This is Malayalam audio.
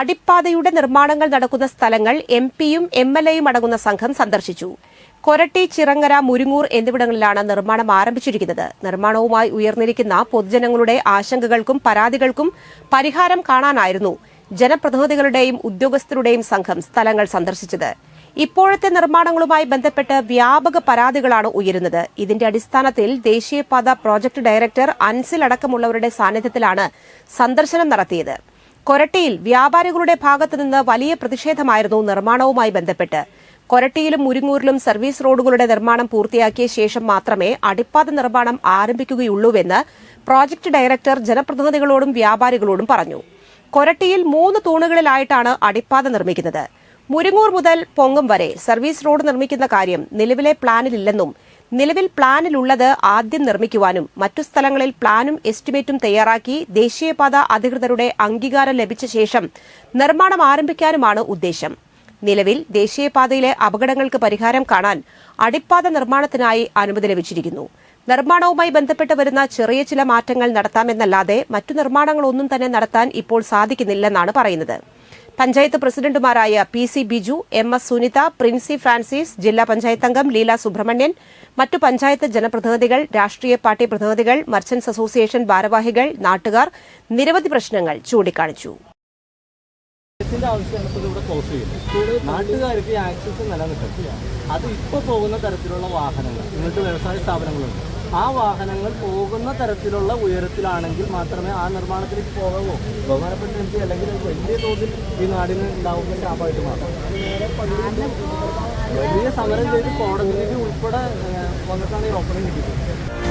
അടിപ്പാതയുടെ നിർമ്മാണങ്ങൾ നടക്കുന്ന സ്ഥലങ്ങൾ എം പിയും എം എൽ എയും അടങ്ങുന്ന സംഘം സന്ദർശിച്ചു. കൊരട്ടി ചിറങ്ങര മുരുങ്ങൂർ എന്നിവിടങ്ങളിലാണ് നിർമ്മാണം ആരംഭിച്ചിരിക്കുന്നത്. നിർമ്മാണവുമായി ഉയർന്നിരിക്കുന്ന പൊതുജനങ്ങളുടെ ആശങ്കകൾക്കും പരാതികൾക്കും പരിഹാരം കാണാനായിരുന്നു ജനപ്രതിനിധികളുടെയും ഉദ്യോഗസ്ഥരുടെയും സംഘം സ്ഥലങ്ങൾ സന്ദർശിച്ചത്. ഇപ്പോഴത്തെ നിർമ്മാണങ്ങളുമായി ബന്ധപ്പെട്ട് വ്യാപക പരാതികളാണ് ഉയരുന്നത്. ഇതിന്റെ അടിസ്ഥാനത്തിൽ ദേശീയപാത പ്രോജക്ട് ഡയറക്ടർ അൻസിൽ അടക്കമുള്ളവരുടെ സാന്നിധ്യത്തിലാണ് സന്ദർശനം നടത്തിയത്. കൊരട്ടിയിൽ വ്യാപാരികളുടെ ഭാഗത്തുനിന്ന് വലിയ പ്രതിഷേധമായിരുന്നു നിർമ്മാണവുമായി ബന്ധപ്പെട്ട്. കൊരട്ടിയിലും മുരിങ്ങൂരിലും സർവീസ് റോഡുകളുടെ നിർമ്മാണം പൂർത്തിയാക്കിയ ശേഷം മാത്രമേ അടിപ്പാത നിർമ്മാണം ആരംഭിക്കുകയുള്ളൂവെന്ന് പ്രോജക്ട് ഡയറക്ടർ ജനപ്രതിനിധികളോടും വ്യാപാരികളോടും പറഞ്ഞു. കൊരട്ടിയിൽ മൂന്ന് തൂണുകളിലായിട്ടാണ് അടിപ്പാത നിർമ്മിക്കുന്നത്. മുരിങ്ങൂർ മുതൽ പൊങ്ങം വരെ സർവീസ് റോഡ് നിർമ്മിക്കുന്ന കാര്യം നിലവിലെ പ്ലാനിലില്ലെന്നും നിലവിൽ പ്ലാനിലുള്ളത് ആദ്യം നിർമ്മിക്കുവാനും മറ്റു സ്ഥലങ്ങളിൽ പ്ലാനും എസ്റ്റിമേറ്റും തയ്യാറാക്കി ദേശീയപാത അധികൃതരുടെ അംഗീകാരം ലഭിച്ച ശേഷം നിർമ്മാണം ആരംഭിക്കാനുമാണ് ഉദ്ദേശം. നിലവിൽ ദേശീയപാതയിലെ അപകടങ്ങൾക്ക് പരിഹാരം കാണാൻ അടിപ്പാത നിർമ്മാണത്തിനായി അനുമതി ലഭിച്ചിരിക്കുന്നു. നിർമ്മാണവുമായി ബന്ധപ്പെട്ട് വരുന്ന ചെറിയ ചില മാറ്റങ്ങൾ നടത്താമെന്നല്ലാതെ മറ്റു നിർമ്മാണങ്ങളൊന്നും തന്നെ നടത്താൻ ഇപ്പോൾ സാധിക്കുന്നില്ലെന്നാണ് പറയുന്നത്. പഞ്ചായത്ത് പ്രസിഡന്റുമാരായ P C Biju M S Sunitha Princy Francis ജില്ലാ പഞ്ചായത്ത് അംഗം ലീല സുബ്രഹ്മണ്യൻ മറ്റു പഞ്ചായത്ത് ജനപ്രതിനിധികൾ രാഷ്ട്രീയ പാർട്ടി പ്രതിനിധികൾ മർച്ചന്റ്സ് അസോസിയേഷൻ ഭാരവാഹികൾ നാട്ടുകാർ നിരവധി പ്രശ്നങ്ങൾ ചൂണ്ടിക്കാണിച്ചു. ഇതിന്റെ ആവശ്യമാണ് ഇപ്പോൾ ഇവിടെ ക്ലോസ് ചെയ്യുന്നത്. നാട്ടുകാർക്ക് ആക്സസ് നിലനിൽക്കും അത് ഇപ്പോൾ പോകുന്ന തരത്തിലുള്ള വാഹനങ്ങൾ ഇങ്ങോട്ട് വ്യവസായ സ്ഥാപനങ്ങളുണ്ട്. ആ വാഹനങ്ങൾ പോകുന്ന തരത്തിലുള്ള ഉയരത്തിലാണെങ്കിൽ മാത്രമേ ആ നിർമ്മാണത്തിലേക്ക് പോകാവൂ ബഹുമാനപ്പെട്ട എം പി അല്ലെങ്കിൽ വലിയ തോതിൽ ഈ നാടിന് ഉണ്ടാവുന്ന ശാപമായിട്ട് മാറും. വലിയ സമരം ചെയ്ത് കോടതിയിലേക്ക് ഉൾപ്പെടെ വന്നിട്ടാണ് ഈ ഓപ്പണിംഗ് കിട്ടിയത്.